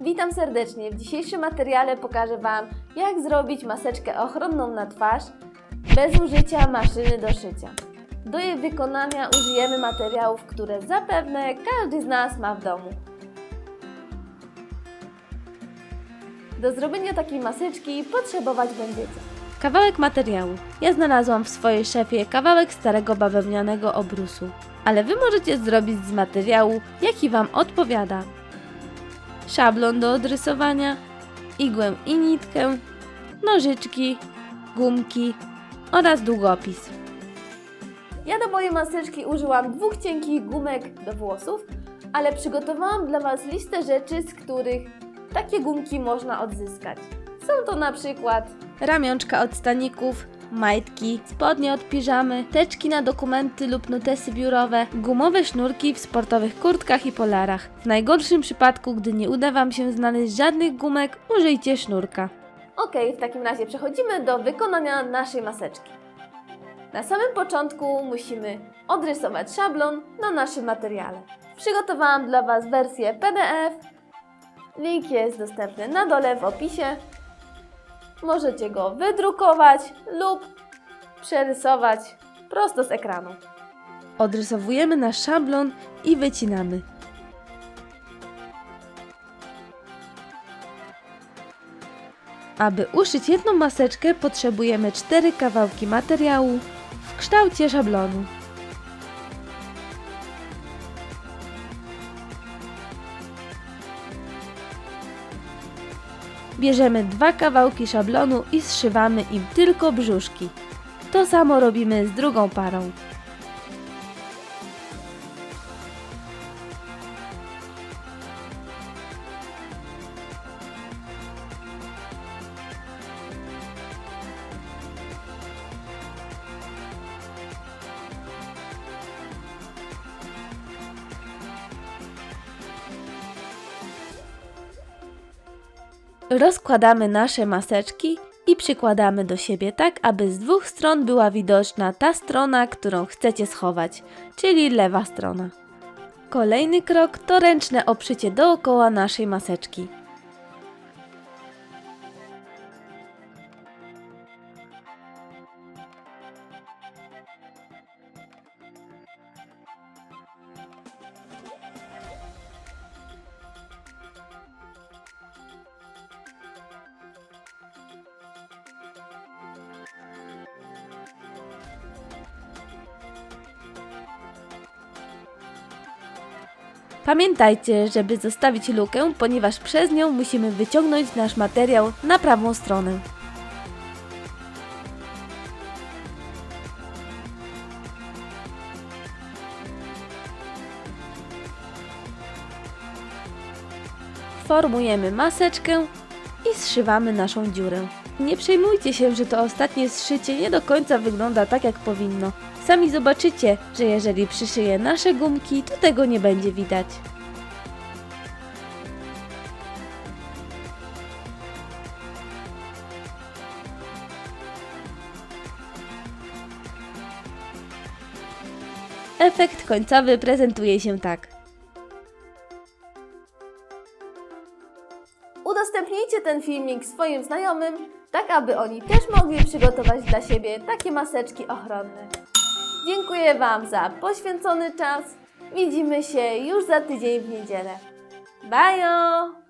Witam serdecznie. W dzisiejszym materiale pokażę Wam, jak zrobić maseczkę ochronną na twarz bez użycia maszyny do szycia. Do jej wykonania użyjemy materiałów, które zapewne każdy z nas ma w domu. Do zrobienia takiej maseczki potrzebować będziecie kawałek materiału. Ja znalazłam w swojej szefie kawałek starego bawełnianego obrusu, ale Wy możecie zrobić z materiału, jaki Wam odpowiada. Szablon do odrysowania, igłę i nitkę, nożyczki, gumki oraz długopis. Ja do mojej maseczki użyłam dwóch cienkich gumek do włosów, ale przygotowałam dla Was listę rzeczy, z których takie gumki można odzyskać. Są to na przykład ramionczka od staników, majtki, spodnie od piżamy, teczki na dokumenty lub notesy biurowe, gumowe sznurki w sportowych kurtkach i polarach. W najgorszym przypadku, gdy nie uda Wam się znaleźć żadnych gumek, użyjcie sznurka. Ok, w takim razie przechodzimy do wykonania naszej maseczki. Na samym początku musimy odrysować szablon na naszym materiale. Przygotowałam dla Was wersję PDF. Link jest dostępny na dole w opisie. Możecie go wydrukować lub przerysować prosto z ekranu. Odrysowujemy nasz szablon i wycinamy. Aby uszyć jedną maseczkę potrzebujemy cztery kawałki materiału w kształcie szablonu. Bierzemy dwa kawałki szablonu i zszywamy im tylko brzuszki. To samo robimy z drugą parą. Rozkładamy nasze maseczki i przykładamy do siebie tak, aby z dwóch stron była widoczna ta strona, którą chcecie schować, czyli lewa strona. Kolejny krok to ręczne obszycie dookoła naszej maseczki. Pamiętajcie, żeby zostawić lukę, ponieważ przez nią musimy wyciągnąć nasz materiał na prawą stronę. Formujemy maseczkę zszywamy naszą dziurę. Nie przejmujcie się, że to ostatnie zszycie nie do końca wygląda tak jak powinno. Sami zobaczycie, że jeżeli przyszyję nasze gumki, to tego nie będzie widać. Efekt końcowy prezentuje się tak. Ten filmik swoim znajomym, tak aby oni też mogli przygotować dla siebie takie maseczki ochronne. Dziękuję Wam za poświęcony czas. Widzimy się już za tydzień w niedzielę. Bajo!